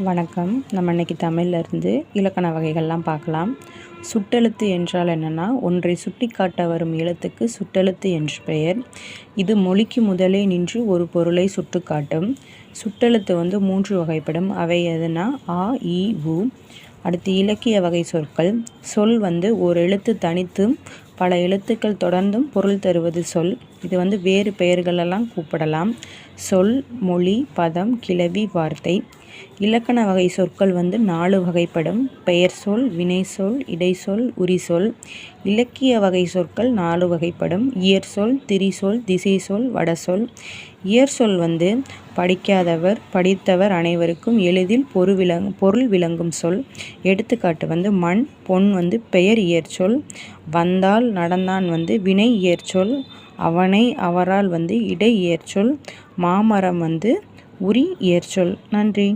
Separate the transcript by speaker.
Speaker 1: வணக்கம். நம்ம இன்றைக்கி தமிழ்ல இருந்து இலக்கண வகைகள்லாம் பார்க்கலாம். சுட்டெழுத்து என்றால் என்னென்னா ஒன்றை சுட்டிக்காட்ட வரும் எழுத்துக்கு சுட்டெழுத்து என்று பெயர். இது மொழிக்கு முதலே நின்று ஒரு பொருளை சுட்டுக்காட்டும். சுட்டெழுத்து வந்து மூன்று வகைப்படும். அவை எதுனா ஆ இ உ. அடுத்து இலக்கிய வகை சொற்கள். சொல் வந்து ஒரு எழுத்து தனித்து பல எழுத்துக்கள் தொடர்ந்தும் பொருள் தருவது சொல். இது வந்து வேறு பெயர்களெல்லாம் கூப்பிடலாம். சொல் மொழி பதம் கிளவி வார்த்தை. இலக்கண வகை சொற்கள் வந்து நாலு வகைப்படும். பெயர் சொல் வினை சொல் இடைச்சொல் உரிசொல் இலக்கிய வகை சொற்கள் நாலு வகைப்படும். இயற் சொல் திரிசொல் திசை சொல் வடசொல் இயற் சொல் வந்து படிக்காதவர் படித்தவர் அனைவருக்கும் எளிதில் பொரு விளங் பொருள் விளங்கும் சொல். எடுத்துக்காட்டு வந்து மண் பொன் வந்து பெயர் இயற்சொல் வந்தால் நடந்தான் வந்து வினை இயற்சொல் அவனை அவரால் வந்து இடை இயற்சொல் மாமரம் வந்து உரி இயற்சொல் நன்றி.